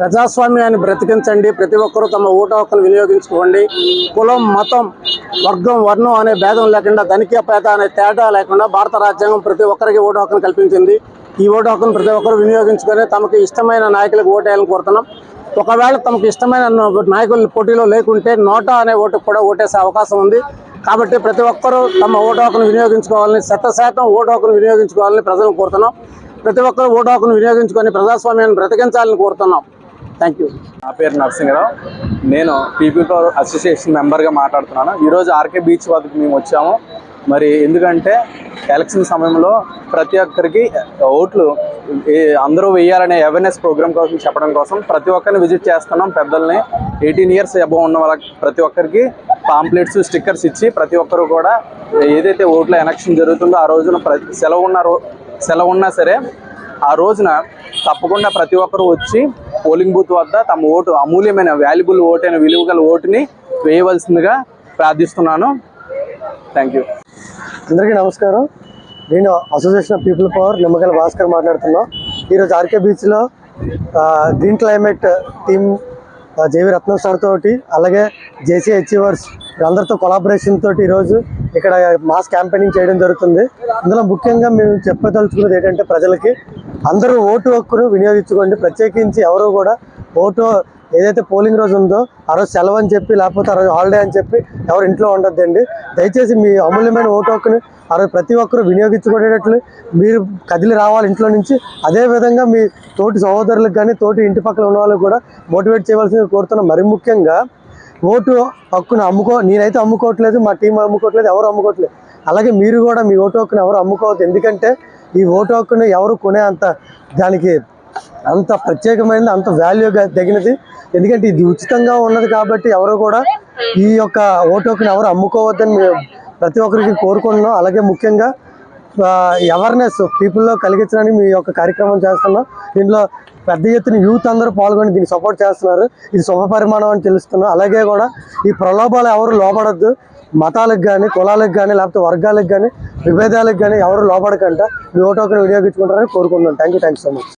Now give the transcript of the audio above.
ప్రజాస్వామ్యాన్ని బ్రతికించండి. ప్రతి ఒక్కరూ తమ ఓటు హక్కును వినియోగించుకోండి. కులం మతం వర్గం వర్ణం అనే భేదం లేకుండా ధనిక పేద అనే తేడా లేకుండా భారత రాజ్యాంగం ప్రతి ఒక్కరికి ఓటు హక్కును కల్పించింది. ఈ ఓటు హక్కును ప్రతి ఒక్కరు వినియోగించుకొని తమకు ఇష్టమైన నాయకులకు ఓటేయాలని కోరుతున్నాం. ఒకవేళ తమకు ఇష్టమైన నాయకులు పోటీలో లేకుంటే నోటా అనే ఓటుకు కూడా ఓటేసే అవకాశం ఉంది. కాబట్టి ప్రతి ఒక్కరూ తమ ఓటు హక్కును వినియోగించుకోవాలని శత శాతం ఓటు హక్కును వినియోగించుకోవాలని ప్రజలను కోరుతున్నాం. ప్రతి ఒక్కరూ ఓటు హక్కును వినియోగించుకొని ప్రజాస్వామ్యాన్ని బ్రతికించాలని కోరుతున్నాం. థ్యాంక్ యూ నా పేరు నరసింహరావు. నేను పీపుల్ పవర్ అసోసియేషన్ మెంబర్గా మాట్లాడుతున్నాను. ఈరోజు ఆర్కే బీచ్ వద్దకు మేము వచ్చాము. మరి ఎందుకంటే ఎలక్షన్ సమయంలో ప్రతి ఒక్కరికి ఓట్లు ఏ- అందరూ వేయాలనే అవేర్నెస్ ప్రోగ్రామ్ కోసం చెప్పడం కోసం ప్రతి ఒక్కరిని విజిట్ చేస్తున్నాం. పెద్దల్ని ఎయిటీన్ ఇయర్స్ అబవ్ ఉన్న వాళ్ళకి ప్రతి ఒక్కరికి పాంప్లెట్స్ స్టిక్కర్స్ ఇచ్చి ప్రతి ఒక్కరు కూడా ఏదైతే ఓట్ల ఎలక్షన్ జరుగుతుందో ఆ రోజున ప్రతి సెలవు ఉన్న రో సెలవు ఉన్నా సరే ఆ రోజున తప్పకుండా ప్రతి ఒక్కరు వచ్చి పోలింగ్ బూత్ వద్ద తమ ఓటు అమూల్యమైన వాల్యుబుల్ ఓటు అయిన విలువ గల ఓటుని వేయవలసిందిగా ప్రార్థిస్తున్నాను. థ్యాంక్ యూ అందరికీ నమస్కారం. నేను association of people power Nimmagala Bhaskar మాట్లాడుతున్నాం. ఈరోజు ఆర్కే బీచ్లో green climate team JV Ratnam sir తోటి అలాగే జేసీ హెచ్వర్స్ అందరితో కొలాబరేషన్ తోటి ఈరోజు ఇక్కడ మాస్ క్యాంపెయినింగ్ చేయడం జరుగుతుంది. అందులో ముఖ్యంగా మేము చెప్పదలుచుకున్నది ఏంటంటే ప్రజలకి అందరూ ఓటు హక్కును వినియోగించుకోండి. ప్రత్యేకించి ఎవరు కూడా ఓటు ఏదైతే పోలింగ్ రోజు ఉందో ఆ రోజు సెలవు అని చెప్పి లేకపోతే ఆ రోజు హాలిడే అని చెప్పి ఎవరు ఇంట్లో ఉండొద్దండి. దయచేసి మీ అమూల్యమైన ఓటు హక్కుని ఆ రోజు ప్రతి ఒక్కరూ వినియోగించుకునేటట్లు మీరు కదిలి రావాలి ఇంట్లో నుంచి. అదే విధంగా మీ తోటి సహోదరులకు కానీ తోటి ఇంటి పక్కన ఉన్న వాళ్ళకి కూడా మోటివేట్ చేయవలసింది కోరుతున్నాం. మరి ముఖ్యంగా ఓటు హక్కును అమ్ముకో నేనైతే అమ్ముకోవట్లేదు మా టీం అమ్ముకోవట్లేదు ఎవరు అమ్ముకోవట్లేదు. అలాగే మీరు కూడా మీ ఓటు హక్కును ఎవరు అమ్ముకోవద్దు. ఎందుకంటే ఈ ఓటు హక్కును ఎవరు కొనే అంత దానికి అంత ప్రత్యేకమైనది అంత వాల్యూ తగినది. ఎందుకంటే ఇది ఉచితంగా ఉన్నది కాబట్టి ఎవరు కూడా ఈ యొక్క ఓటు హక్కుని ఎవరు అమ్ముకోవద్దని మేము ప్రతి ఒక్కరికి కోరుకుంటున్నాం. అలాగే ముఖ్యంగా అవేర్నెస్ పీపుల్లో కలిగించడానికి మీ యొక్క కార్యక్రమం చేస్తున్నాం. దీంట్లో పెద్ద ఎత్తున యూత్ అందరూ పాల్గొని దీన్ని సపోర్ట్ చేస్తున్నారు. ఇది శుభ పరిమాణం అని తెలుస్తున్నాం. అలాగే కూడా ఈ ప్రలోభాలు ఎవరు లోపడద్దు మతాలకు కానీ కులాలకు కానీ లేకపోతే వర్గాలకు కానీ విభేదాలకు కానీ ఎవరు లోపడకుండా మీ ఓటు వినియోగించుకుంటారని కోరుకుంటున్నాను. Thank you thank so much